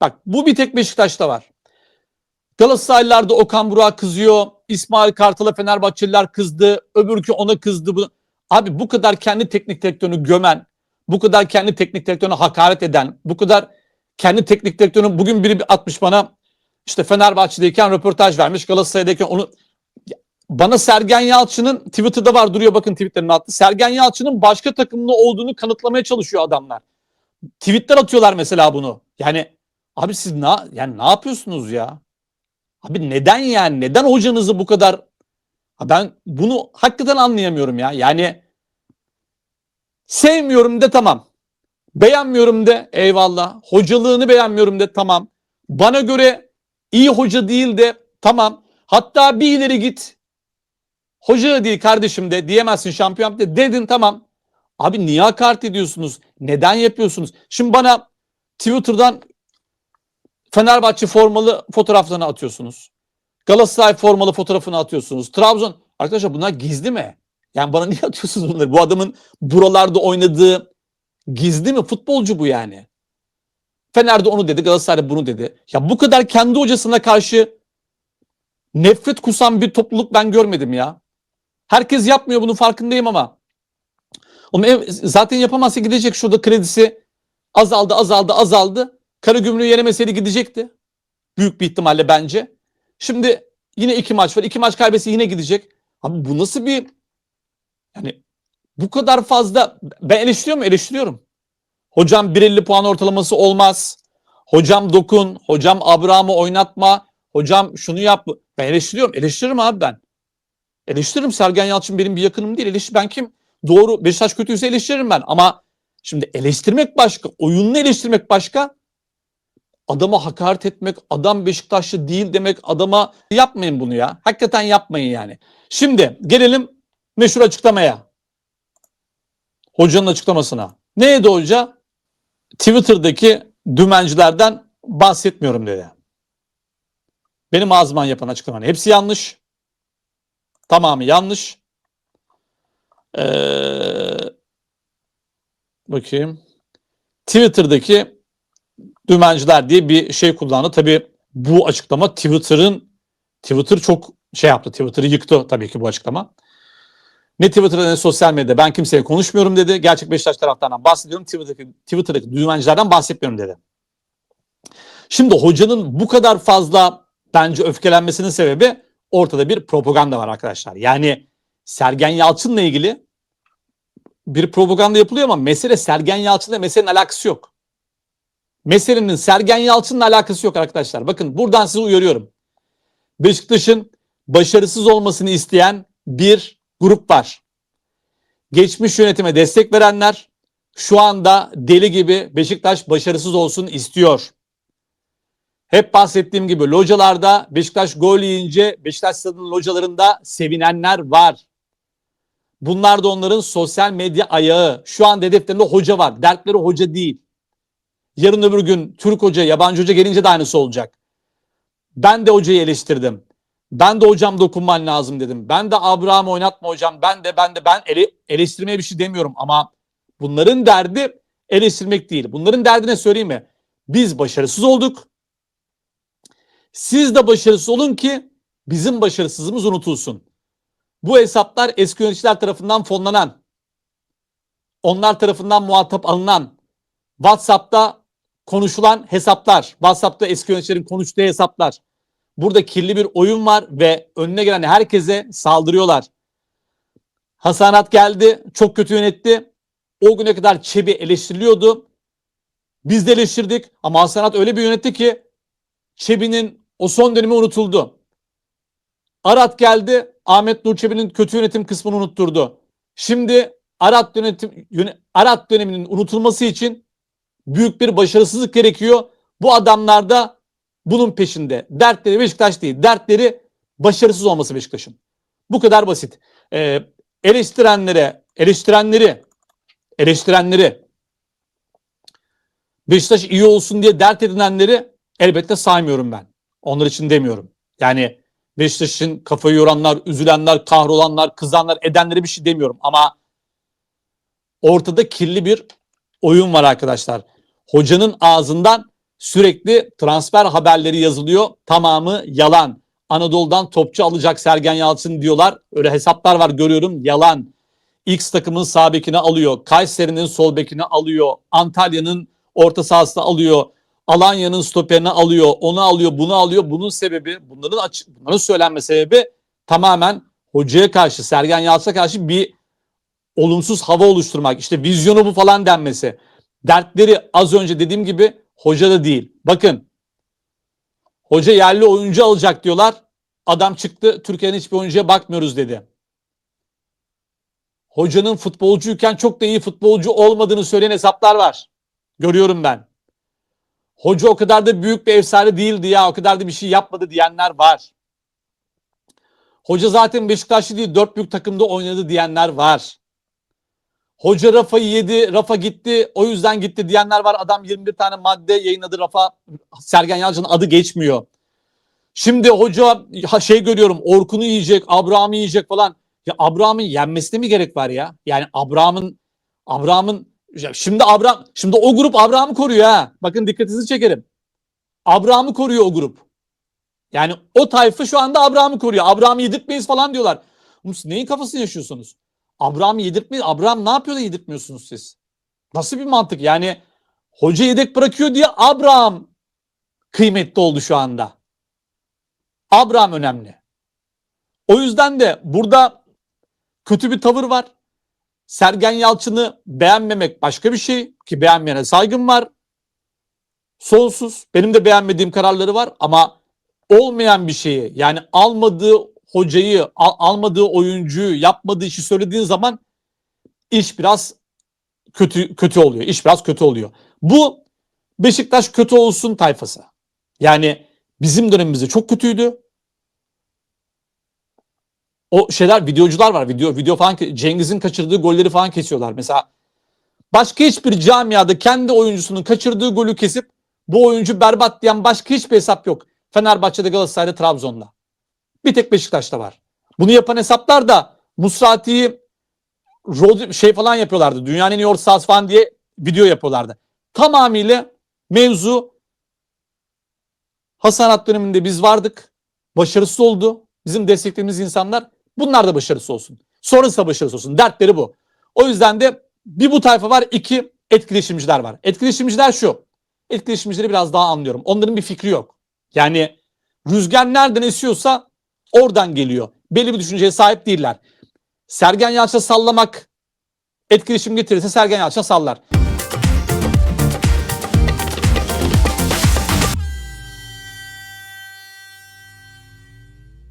Bak bu bir tek Beşiktaş'ta var. Galatasaraylılar da Okan Burak'a kızıyor. İsmail Kartal'a Fenerbahçeliler kızdı. Öbürkü ona kızdı. Bu... Abi bu kadar kendi teknik direktörünü gömen, bu kadar kendi teknik direktörüne hakaret eden, bu kadar kendi teknik direktörünün bugün biri bir atmış bana işte Fenerbahçe'deyken röportaj vermiş. Galatasaray'dayken onu bana Sergen Yalçın'ın Twitter'da var duruyor bakın tweetlerini attı. Sergen Yalçın'ın başka takımlı olduğunu kanıtlamaya çalışıyor adamlar. Tweetler atıyorlar mesela bunu. Yani abi siz ne yani ne yapıyorsunuz ya? Abi neden yani? Neden hocanızı bu kadar ben bunu hakikaten anlayamıyorum ya. Yani sevmiyorum de tamam. Beğenmiyorum de eyvallah. Hocalığını beğenmiyorum de tamam. Bana göre iyi hoca değil de tamam. Hatta bir ileri git. Hoca değil kardeşim de diyemezsin şampiyon de dedin tamam. Abi niye hakaret ediyorsunuz? Neden yapıyorsunuz? Şimdi bana Twitter'dan Fenerbahçe formalı fotoğraflarını atıyorsunuz. Galatasaray formalı fotoğrafını atıyorsunuz. Trabzon arkadaşlar bunlar gizli mi? Yani bana niye atıyorsunuz bunları? Bu adamın buralarda oynadığı gizli mi? Futbolcu bu yani. Fener'de onu dedi, Galatasaray'da bunu dedi. Ya bu kadar kendi hocasına karşı nefret kusan bir topluluk ben görmedim ya. Herkes yapmıyor bunun farkındayım ama. Ama ev- zaten yapamazsa gidecek şurada kredisi azaldı azaldı azaldı. Karagümrük'ü yenemeseydi gidecekti. Büyük bir ihtimalle bence. Şimdi yine iki maç var. İki maç kaybetse yine gidecek. Abi bu nasıl bir yani bu kadar fazla ben eleştiriyorum? Eleştiriyorum. Hocam 1.50 puan ortalaması olmaz. Hocam dokun. Hocam Abraham'ı oynatma. Hocam şunu yap. Ben eleştiriyorum. Eleştiririm abi ben. Eleştiririm. Sergen Yalçın benim bir yakınım değil. Eleştir ben kim? Doğru. Beşiktaş kötüyse eleştiririm ben. Ama şimdi eleştirmek başka. Oyununu eleştirmek başka. Adama hakaret etmek, adam Beşiktaşlı değil demek, adama yapmayın bunu ya. Hakikaten yapmayın yani. Şimdi gelelim meşhur açıklamaya. Hocanın açıklamasına. Neydi hoca? Twitter'daki dümencilerden bahsetmiyorum dedi. Benim ağzımdan yapan açıklamanın hepsi yanlış. Tamamı yanlış. Ee, bakayım. Twitter'daki dümenciler diye bir şey kullandı. Tabii bu açıklama Twitter'ın Twitter çok şey yaptı. Twitter'ı yıktı tabii ki bu açıklama. Ne Twitter'da ne sosyal medyada ben kimseye konuşmuyorum dedi. Gerçek Beşiktaş taraftarından bahsediyorum. Twitter'daki, Twitter'daki dümencilerden bahsetmiyorum dedi. Şimdi hocanın bu kadar fazla bence öfkelenmesinin sebebi ortada bir propaganda var arkadaşlar. Yani Sergen Yalçın'la ilgili bir propaganda yapılıyor ama mesele Sergen Yalçın'la meselenin alakası yok. Meselenin Sergen Yalçın'la alakası yok arkadaşlar. Bakın buradan sizi uyarıyorum. Beşiktaş'ın başarısız olmasını isteyen bir grup var. Geçmiş yönetime destek verenler şu anda deli gibi Beşiktaş başarısız olsun istiyor. Hep bahsettiğim gibi localarda Beşiktaş gol yiyince Beşiktaş stadının localarında sevinenler var. Bunlar da onların sosyal medya ayağı. Şu an hedeflerinde hoca var. Dertleri hoca değil. Yarın öbür gün Türk hoca, yabancı hoca gelince de aynısı olacak. Ben de hocayı eleştirdim. Ben de hocam dokunman lazım dedim. Ben de Abraham oynatma hocam. Ben de ben de ben ele, eleştirmeye bir şey demiyorum ama bunların derdi eleştirmek değil. Bunların derdi ne söyleyeyim mi? Biz başarısız olduk. Siz de başarısız olun ki bizim başarısızlığımız unutulsun. Bu hesaplar eski yöneticiler tarafından fonlanan, onlar tarafından muhatap alınan, WhatsApp'ta konuşulan hesaplar, WhatsApp'ta eski yöneticilerin konuştuğu hesaplar. Burada kirli bir oyun var ve önüne gelen herkese saldırıyorlar. Hasanat geldi, çok kötü yönetti. O güne kadar Çebi eleştiriliyordu. Biz de eleştirdik ama Hasanat öyle bir yönetti ki Çebi'nin o son dönemi unutuldu. Arat geldi, Ahmet Nur Çebi'nin kötü yönetim kısmını unutturdu. Şimdi Arat yönetim yöne- Arat döneminin unutulması için büyük bir başarısızlık gerekiyor. Bu adamlar da bunun peşinde. Dertleri Beşiktaş değil. Dertleri başarısız olması Beşiktaş'ın. Bu kadar basit. Ee, eleştirenlere, eleştirenleri, eleştirenleri Beşiktaş iyi olsun diye dert edinenleri elbette saymıyorum ben. Onlar için demiyorum. Yani Beşiktaş'ın kafayı yoranlar, üzülenler, kahrolanlar, kızanlar, edenleri bir şey demiyorum. Ama ortada kirli bir oyun var arkadaşlar. Hocanın ağzından Sürekli transfer haberleri yazılıyor. Tamamı yalan. Anadolu'dan topçu alacak Sergen Yalçın diyorlar. Öyle hesaplar var görüyorum. Yalan. X takımın sağ bekini alıyor. Kayseri'nin sol bekini alıyor. Antalya'nın orta sahasını alıyor. Alanya'nın stoperini alıyor. Onu alıyor, bunu alıyor. Bunun sebebi, bunların açık, bunların söylenme sebebi tamamen hocaya karşı, Sergen Yalçın'a karşı bir olumsuz hava oluşturmak. İşte vizyonu bu falan denmesi. Dertleri az önce dediğim gibi hoca da değil. Bakın hoca yerli oyuncu alacak diyorlar. Adam çıktı Türkiye'nin hiçbir oyuncuya bakmıyoruz dedi. Hocanın futbolcuyken çok da iyi futbolcu olmadığını söyleyen hesaplar var. Görüyorum ben. Hoca o kadar da büyük bir efsane değildi ya o kadar da bir şey yapmadı diyenler var. Hoca zaten Beşiktaşlı değil dört büyük takımda oynadı diyenler var. Hoca Rafa'yı yedi, Rafa gitti, o yüzden gitti diyenler var. Adam 21 tane madde yayınladı Rafa. Sergen Yalçın'ın adı geçmiyor. Şimdi hoca şey görüyorum Orkun'u yiyecek, Abraham'ı yiyecek falan. Ya Abraham'ın yenmesine mi gerek var ya? Yani Abraham'ın Abraham'ın şimdi Abraham şimdi o grup Abraham'ı koruyor ha. Bakın dikkatinizi çekerim. Abraham'ı koruyor o grup. Yani o tayfa şu anda Abraham'ı koruyor. Abraham'ı yedirtmeyiz falan diyorlar. Neyin kafasını yaşıyorsunuz? Abraham'ı yedirtmeyiz. Abraham ne yapıyor da yedirtmiyorsunuz siz? Nasıl bir mantık? Yani hoca yedek bırakıyor diye Abraham kıymetli oldu şu anda. Abraham önemli. O yüzden de burada kötü bir tavır var. Sergen Yalçın'ı beğenmemek başka bir şey ki beğenmeyene saygım var. Sonsuz. Benim de beğenmediğim kararları var ama olmayan bir şeyi yani almadığı hocayı, al- almadığı oyuncuyu, yapmadığı işi söylediğin zaman iş biraz kötü kötü oluyor. İş biraz kötü oluyor. Bu Beşiktaş kötü olsun tayfası. Yani bizim dönemimizde çok kötüydü. O şeyler videocular var. Video video falan Cengiz'in kaçırdığı golleri falan kesiyorlar. Mesela başka hiçbir camiada kendi oyuncusunun kaçırdığı golü kesip bu oyuncu berbat diyen başka hiçbir hesap yok. Fenerbahçe'de, Galatasaray'da, Trabzon'da. Bir tek Beşiktaş'ta var. Bunu yapan hesaplar da Musrati'yi şey falan yapıyorlardı. Dünyanın en iyi orta falan diye video yapıyorlardı. Tamamıyla mevzu Hasanat döneminde biz vardık. Başarısız oldu. Bizim desteklediğimiz insanlar bunlar da başarısız olsun. Sonrası da başarısız olsun. Dertleri bu. O yüzden de bir bu tayfa var. iki etkileşimciler var. Etkileşimciler şu. Etkileşimcileri biraz daha anlıyorum. Onların bir fikri yok. Yani rüzgar nereden esiyorsa oradan geliyor. Belli bir düşünceye sahip değiller. Sergen Yalçın'a sallamak etkileşim getirirse Sergen Yalçın'a sallar.